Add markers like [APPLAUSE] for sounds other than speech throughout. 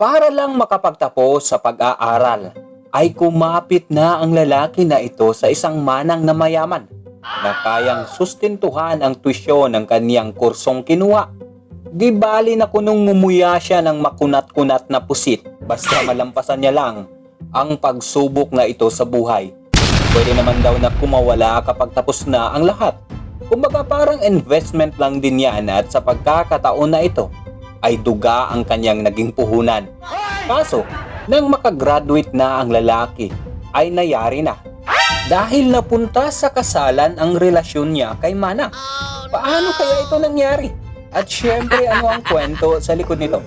Para lang makapagtapos sa pag-aaral, ay kumapit na ang lalaki na ito sa isang manang na mayaman na kayang sustintuhan ang tuisyon ng kaniyang kursong kinuha. Di bali na kunong ngumuya siya ng makunat-kunat na pusit basta malampasan niya lang ang pagsubok na ito sa buhay. Pwede naman daw na kumawala kapag tapos na ang lahat. Kumbaga parang investment lang din yan at sa pagkakataon na ito ay duga ang kanyang naging puhunan. Kaso, nang makagraduate na ang lalaki, ay nayari na. Dahil napunta sa kasalan ang relasyon niya kay Manang. Paano kaya ito nangyari? At syempre, ano ang kwento sa likod nito?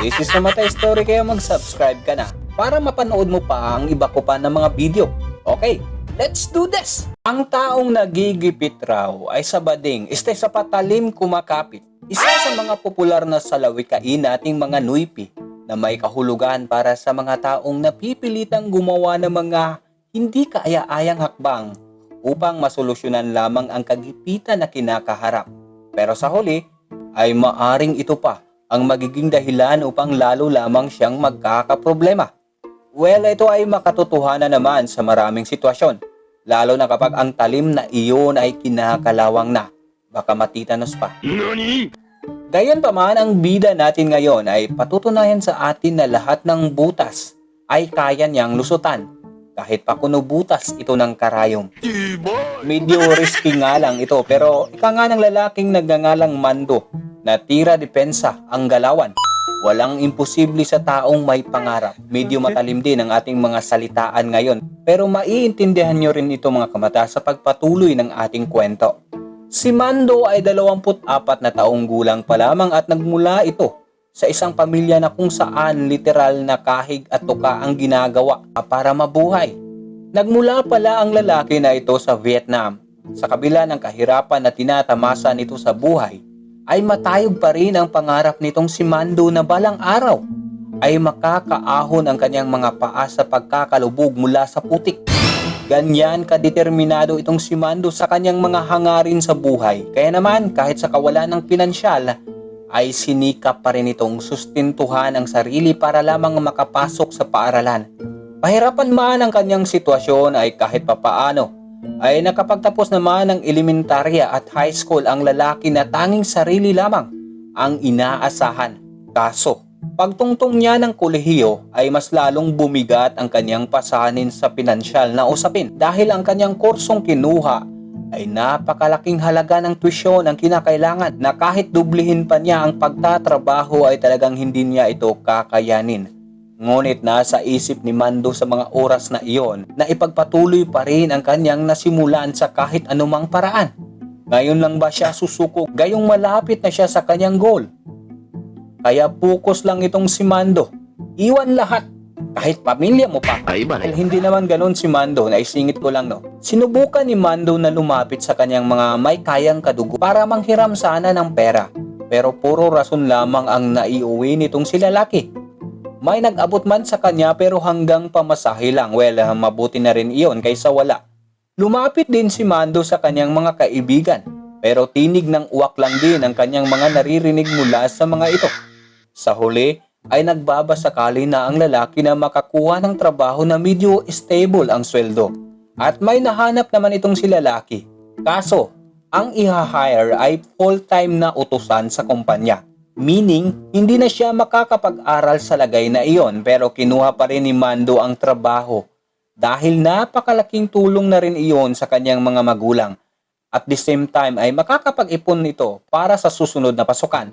This is Namatay Story, kaya mag-subscribe ka na para mapanood mo pa ang iba ko pa ng mga video. Okay, let's do this! Ang taong nagigipit raw ay sa bading, este sa patalim kumakapit. Isa sa mga popular na salawikain nating mga nuipi na may kahulugan para sa mga taong napipilitang gumawa ng mga hindi kaaya-ayang hakbang upang masolusyonan lamang ang kagipitan na kinakaharap. Pero sa huli, ay maaring ito pa ang magiging dahilan upang lalo lamang siyang magkakaproblema. Well, ito ay makatotohanan naman sa maraming sitwasyon, lalo na kapag ang talim na iyon ay kinakalawang na, baka matitanos pa. Gayon pa man, ang bida natin ngayon ay patutunayan sa atin na lahat ng butas ay kaya niyang lusutan, kahit pa kuno butas ito ng karayom. Medyo risky nga lang ito, pero ika nga ng lalaking nagngangalang Mando na tira depensa ang galawan. Walang imposible sa taong may pangarap. Medyo matalim din ang ating mga salitaan ngayon, pero maiintindihan nyo rin ito mga kamata sa pagpatuloy ng ating kwento. Si Mando ay 24 na taong gulang pa lamang at nagmula ito sa isang pamilya na kung saan literal na kahig at tuka ang ginagawa para mabuhay. Nagmula pala ang lalaki na ito sa Vietnam. Sa kabila ng kahirapan na tinatamasa nito sa buhay, ay matayog pa rin ang pangarap nitong si Mando na balang araw ay makakaahon ang kanyang mga paa sa pagkakalubog mula sa putik. Ganyan kadeterminado itong si Mando sa kanyang mga hangarin sa buhay. Kaya naman kahit sa kawalan ng pinansyal, ay sinikap pa rin itong sustintuhan ang sarili para lamang makapasok sa paaralan. Pahirapan man ang kanyang sitwasyon ay kahit papaano ay nakapagtapos naman ng elementarya at high school ang lalaki na tanging sarili lamang ang inaasahan. Kaso, pagtungtong niya ng kolehiyo ay mas lalong bumigat ang kanyang pasanin sa pinansyal na usapin dahil ang kanyang kursong kinuha ay napakalaking halaga ng tuition ang kinakailangan na kahit dublihin pa niya ang pagtatrabaho ay talagang hindi niya ito kakayanin. Ngunit nasa isip ni Mando sa mga oras na iyon na ipagpatuloy pa rin ang kanyang nasimulan sa kahit anumang paraan. Ngayon lang ba siya susuko gayong malapit na siya sa kanyang goal? Kaya focus lang itong si Mando. Iwan lahat. Kahit pamilya mo pa. Ay, ba? Dahil hindi naman ganun si Mando, naisingit ko lang no. Sinubukan ni Mando na lumapit sa kanyang mga may kayang kadugo para manghiram sana ng pera. Pero puro rason lamang ang naiuwi nitong si lalaki. May nag-abot man sa kanya pero hanggang pamasahe lang. Well, ah, mabuti na rin iyon kaysa wala. Lumapit din si Mando sa kanyang mga kaibigan. Pero tinig ng uwak lang din ang kanyang mga naririnig mula sa mga ito. Sa huli, ay nagbabasakali na ang lalaki na makakuha ng trabaho na medyo stable ang sweldo. At may nahanap naman itong si lalaki. Kaso, ang iha-hire ay full-time na utusan sa kumpanya. Meaning, hindi na siya makakapag-aral sa lagay na iyon pero kinuha pa rin ni Mando ang trabaho dahil napakalaking tulong na rin iyon sa kanyang mga magulang. At the same time ay makakapag-ipon nito para sa susunod na pasukan.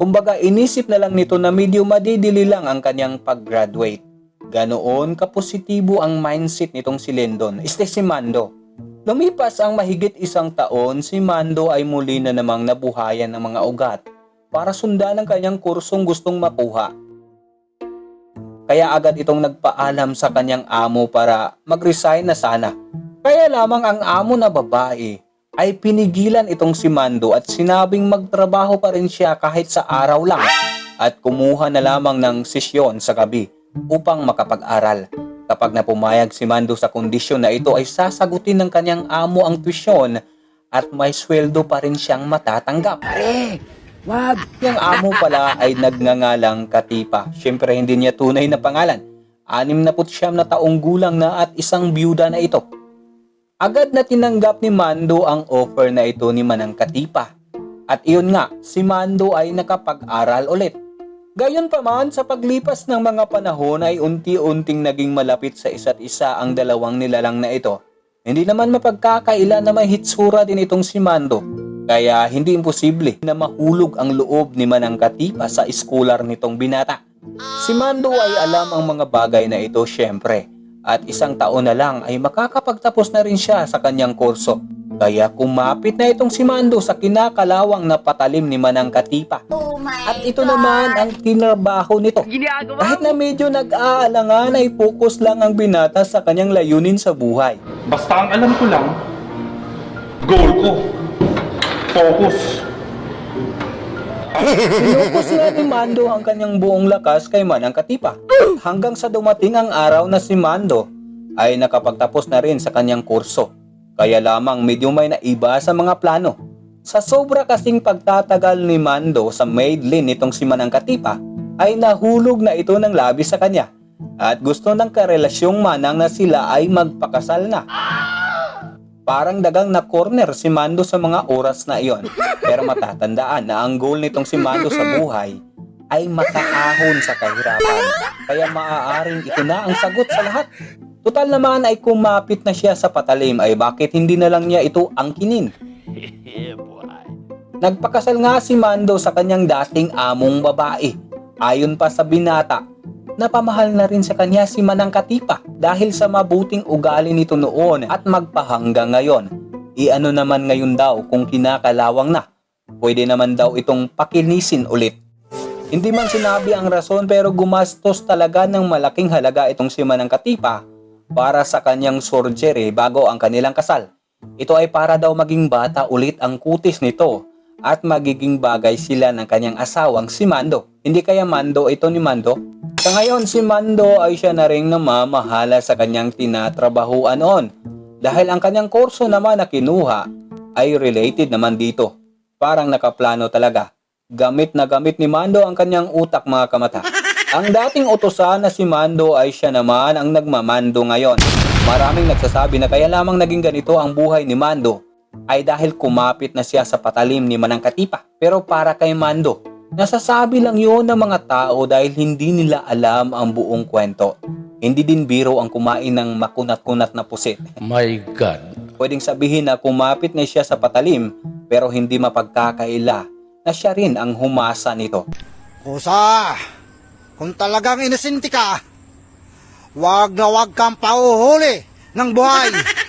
Kumbaga inisip na lang nito na medyo madidili lang ang kanyang pag-graduate. Ganoon kapositibo ang mindset nitong si Lendon, este si Mando. Lumipas ang mahigit isang taon, si Mando ay muli na namang nabuhayan ng mga ugat para sundan ang kanyang kursong gustong makuha. Kaya agad itong nagpaalam sa kanyang amo para mag-resign na sana. Kaya lamang ang amo na babae ay pinigilan itong si Mando at sinabing magtrabaho pa rin siya kahit sa araw lang at kumuha na lamang ng sesyon sa gabi upang makapag-aral. Kapag napumayag si Mando sa kondisyon na ito ay sasagutin ng kanyang amo ang tuition at may sweldo pa rin siyang matatanggap. Pare, Wag! Yung amo pala ay nagngangalang Katipa. Siyempre hindi niya tunay na pangalan. Anim na putsyam na taong gulang na at isang byuda na ito. Agad na tinanggap ni Mando ang offer na ito ni Manang Katipa. At iyon nga, si Mando ay nakapag-aral ulit. Gayon pa man, sa paglipas ng mga panahon ay unti-unting naging malapit sa isa't isa ang dalawang nilalang na ito. Hindi naman mapagkakaila na may hitsura din itong si Mando. Kaya hindi imposible na mahulog ang loob ni Manang Katipa sa eskular nitong binata. Si Mando ay alam ang mga bagay na ito syempre. At isang taon na lang ay makakapagtapos na rin siya sa kanyang kurso. Kaya kumapit na itong si Mando sa kinakalawang na patalim ni Manang Katipa. Oh At ito naman ang tinrabaho nito. Kahit na medyo nag-aalangan ay focus lang ang binata sa kanyang layunin sa buhay. Basta ang alam ko lang, goal ko, focus. Pinukos nga ni Mando ang kanyang buong lakas kay Manang Katipa. Hanggang sa dumating ang araw na si Mando ay nakapagtapos na rin sa kanyang kurso. Kaya lamang medyo may naiba sa mga plano. Sa sobra kasing pagtatagal ni Mando sa maidlin nitong si Manang Katipa, ay nahulog na ito ng labi sa kanya. At gusto ng karelasyong manang na sila ay magpakasal na. Parang dagang na corner si Mando sa mga oras na iyon. Pero matatandaan na ang goal nitong si Mando sa buhay ay makaahon sa kahirapan. Kaya maaaring ito na ang sagot sa lahat. Total naman ay kumapit na siya sa patalim ay bakit hindi na lang niya ito angkinin. [LAUGHS] Nagpakasal nga si Mando sa kanyang dating among babae. Ayon pa sa binata, napamahal na rin sa kanya si Manang Katipa dahil sa mabuting ugali nito noon at magpahanggang ngayon. Iano naman ngayon daw kung kinakalawang na. Pwede naman daw itong pakinisin ulit. Hindi man sinabi ang rason pero gumastos talaga ng malaking halaga itong si Manang Katipa para sa kanyang surgery bago ang kanilang kasal. Ito ay para daw maging bata ulit ang kutis nito at magiging bagay sila ng kanyang asawang si Mando. Hindi kaya Mando ito ni Mando? Sa ngayon, si Mando ay siya na rin namamahala sa kanyang tinatrabahuan noon. Dahil ang kanyang kurso naman na kinuha ay related naman dito. Parang nakaplano talaga. Gamit na gamit ni Mando ang kanyang utak mga kamata. Ang dating utosan na si Mando ay siya naman ang nagmamando ngayon. Maraming nagsasabi na kaya lamang naging ganito ang buhay ni Mando ay dahil kumapit na siya sa patalim ni Manang Katipa. Pero para kay Mando, nasasabi lang yun ng mga tao dahil hindi nila alam ang buong kwento. Hindi din biro ang kumain ng makunat-kunat na pusit. My God. Pwedeng sabihin na kumapit na siya sa patalim pero hindi mapagkakaila na siya rin ang humasa nito. Kusa, kung talagang inosente ka, wag na wag kang pauhuli ng buhay. [LAUGHS]